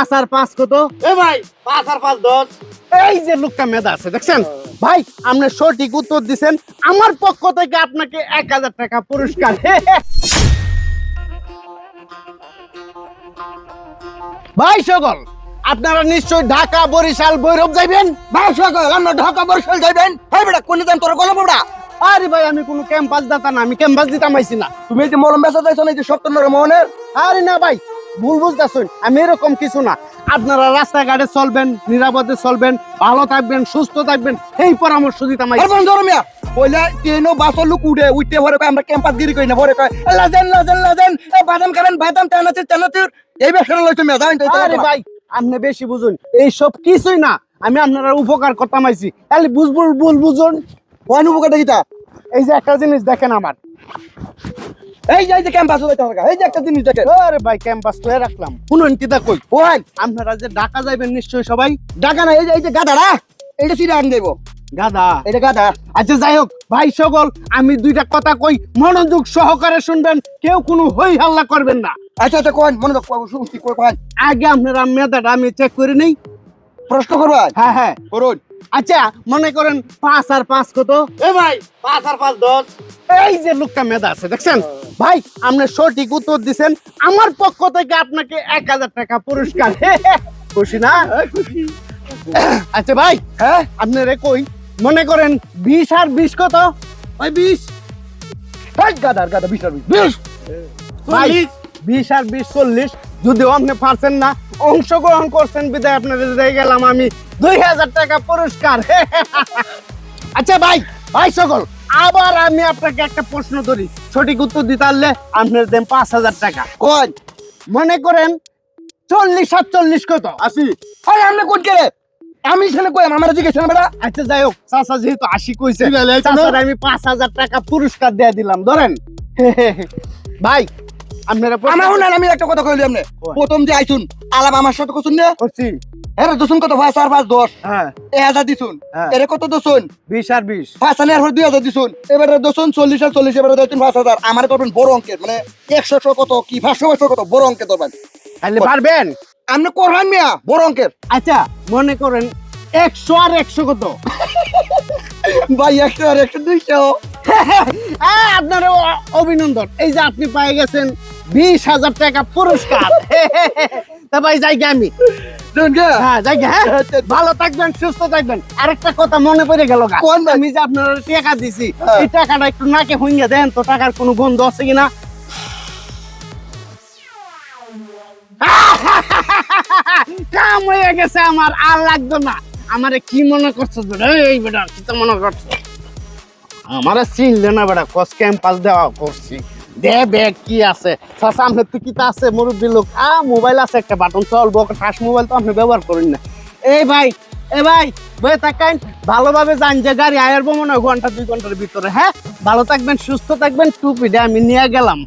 পাঁচ আর পাঁচ কত? এ ভাই পাঁচ আর পাঁচ দশ। এই যে লোকটা মেধা আছে দেখছেন? ভাই আপনি সঠিক উত্তর দিছেন। আমার পক্ষ থেকে আপনাকে এক হাজার টাকা পুরস্কার। ভাই সকল আপনারা নিশ্চয়ই ঢাকা বরিশাল ভৈরব যাইবেন? ভাই সকল আমরা ঢাকা বরিশাল যাইবেন। ভাই বেটা কোন দিন তোর গলা বড়া আরে ভাই আমি কোনো ক্যাম্পাস দাতা না আমি ক্যাম্পাস দিতাম আইছি না। তুমি এই যে মলম বেচা যাইছো না এই যে সপ্তনের মনের আরে না ভাই ভুল বুঝতেছেন? আমি এরকম কিছু না। আপনারা রাস্তাঘাটে চলবেন নিরাপদে চলবেন ভালো থাকবেন সুস্থ থাকবেন এই পরামর্শ দিতাম কইলা ট্রেনও বাসও লোক উঠে উঠতে ভরে কয় আমরা ক্যাম্পাস গিরি কই না ভরে কয় লাজেন লাজেন লাজেন বাদাম বাদাম টানাতে টানাতে এই লইছো আরে ভাই আপনি বেশি বুঝুন এই সব কিছুই না আমি আপনারা উপকার করতাম আইছি। তাহলে বুঝবুল ভুল বুঝুন। কোন উপকারটা কিটা এই যে একটা জিনিস দেখেন আমার। এই যে এই যে ক্যাম্পাস হইতে হবে এই যে একটা জিনিস দেখেন। আরে ভাই ক্যাম্পাস তো রাখলাম। কিতা কই? আপনারা যে ঢাকা নিশ্চয়ই সবাই। ঢাকা না এই যে এই যে সিরা আন দেবো। গাদা এটা গাধা। আচ্ছা যাই হোক ভাই সকল আমি দুইটা কথা কই মনোযোগ সহকারে শুনবেন কেউ কোনো হই হাল্লা করবেন না। আচ্ছা আচ্ছা কোন মনে রাখ শুনছি কই কোন আগে আপনারা মেধাটা আমি চেক করে নেই। প্রশ্ন করবা হ্যাঁ হ্যাঁ। করুন। আচ্ছা মনে করেন পাঁচ আর পাঁচ কত? এ ভাই পাঁচ আর পাঁচ দশ। এই যে লোকটা মেধা আছে দেখছেন? ভাই আপনি সঠিক উত্তর দিছেন। আমার পক্ষ থেকে আপনাকে এক হাজার টাকা পুরস্কার। খুশি না? আচ্ছা ভাই হ্যাঁ? আপনারে কই? মনে করেন বিশ আর বিশ কত? ওই বিশ। বিশ আর বিশ। বিশ। ভাই বিশ আর বিশ চল্লিশ। যদি আপনি পারছেন না অংশগ্রহণ করছেন বিদায় দিয়ে গেলাম আমি। দুই হাজার টাকা পুরস্কার। আচ্ছা ভাই ভাই সকল আবার আমি আপনাকে একটা প্রশ্ন ধরি সঠিক উত্তর দিতে পারলে আপনার দেন পাঁচ হাজার টাকা। কোন মনে করেন চল্লিশ সাতচল্লিশ কত? আসি আরে আমরা কোন কে আমি ছেলে কই? আমার জিজ্ঞেস বেটা আচ্ছা যাই হোক চাচা যেহেতু আশি কইছে চাচার আমি পাঁচ হাজার টাকা পুরস্কার দিয়ে দিলাম ধরেন? ভাই আপনারা আমার আমি একটা কথা কইলি আপনি। প্রথম যে আইসুন আলাপ আমার সাথে কছুন না করছি। দোসুন কত? পাঁচ আর পাঁচ দশ। হ্যাঁ। এ হাজার দিছুন। হ্যাঁ। এর কত বিশ আর বিশ। পাঁচ দুই হাজার দিছুন। এবারে চল্লিশ আর চল্লিশ এবারে পাঁচ হাজার। আমার করবেন বড় অঙ্কের মানে একশো কত কি পাঁচশো পাঁচশো কত? বড় অঙ্কের তাহলে পারবেন? আপনি করবেন মিয়া বড় অঙ্কের। আচ্ছা মনে করেন একশো আর একশো কত? ভাই একশো আর একশো দুইশো। হ্যাঁ, আপনার অভিনন্দন। এই যে আপনি পেয়ে গেছেন বিশ হাজার টাকা পুরস্কার। তা ভাই যাই আমি। হ্যাঁ হ্যাঁ ভালো থাকবেন সুস্থ থাকবেন আরেকটা কথা মনে পড়ে গেল গা। কোন ভাই? আমি যে আপনার টাকা দিছি হ্যাঁ। এই টাকাটা একটু নাকে হুইঙ্গে দেন তো টাকার কোনো গন্ধ আছে কিনা কাম হয়ে গেছে আমার আর লাগতো না আমারে কি মনে করছ? এই বেটা কি তো মনে করছ আমারে চিনলে না বেটা কস ক্যাম্পাস দেওয়া করছি দে ব্যাগ কি আছে? সামনে তো কিতা আছে, মুরব্বী লোক। আ, মোবাইল আছে একটা বাটন চলবো ফাঁস মোবাইল তো আপনি ব্যবহার করেন না। এই ভাই, এ ভাই বয়ে থাকেন ভালোভাবে যান যে গাড়ি আয়ারবো মনে হয় ঘণ্টা, দুই ঘণ্টার ভিতরে হ্যাঁ? ভালো থাকবেন, সুস্থ থাকবেন, টুপি টুপিটা আমি নিয়ে গেলাম।